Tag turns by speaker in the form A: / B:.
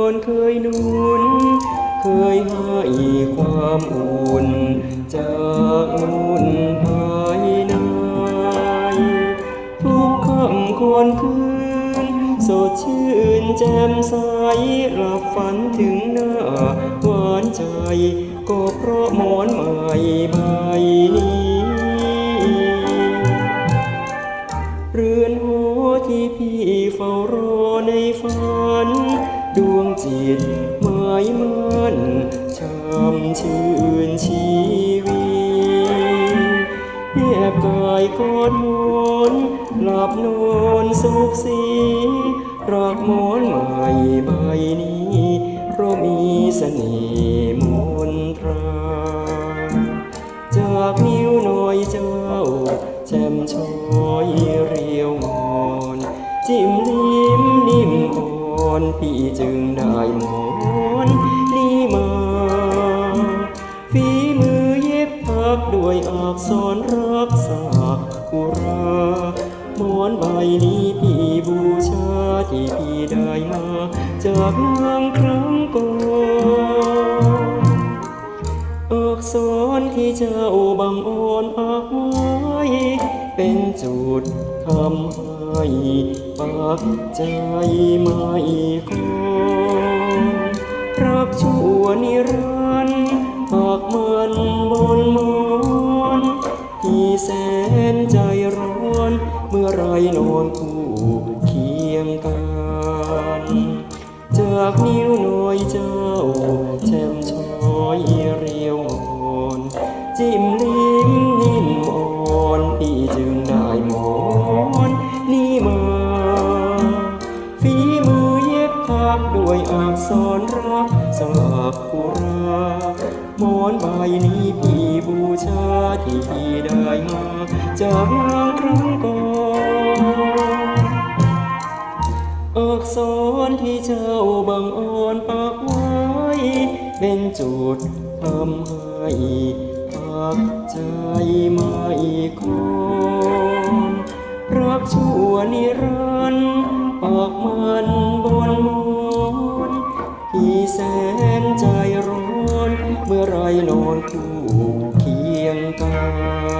A: อนเคยนุน เคยให้ความอุ่น จากนุ่นภายใน ทุกคำควรคืน สดชื่นแจ่มใสหลับฝันถึงหน้าหวานใจ ก็เพราะหมอนใหม่ใบนี้เรือนหอที่พี่เฝ้ารอในฝัน ดวงจิตหมายมั่นช่ำชื่นชีวีแนบกายกอดมอนหลับนอนสุขสีรักมอนใหม่ใบนี้เพราะมีเสน่ห์มนตรา จากนิ้วน้อยเจ้าแจ่มชอ พี่จึงได้หมอนนี้มา ฝีมือเย็บพักด้วยอักษรรักษากุรามอนใบนี้พี่บูชาที่พี่ได้มา จากนางครั้งก่อนอักษรที่เจ้าบังอ่อนปักไว้เป็นจุดทำ ปักใจไม่คงรักชั่วนิรันดร์ปักมันบนมอนที่แสนใจร้อน เมื่อไรนอนคู่เคียงกัน จากนิ้วน้อยเจ้า ด้วยอักษรรักสลักกุรามอนใบนี้พี่บูชาที่พี่ได้มาจากนางครั้งก่อนอักษรที่เจ้าบังอ่อนปากไว้ เป็นจุดทำให้ปักใจไม่คงรักชั่วนิรันดร์ปากมัน นอนคู่เคียงกาย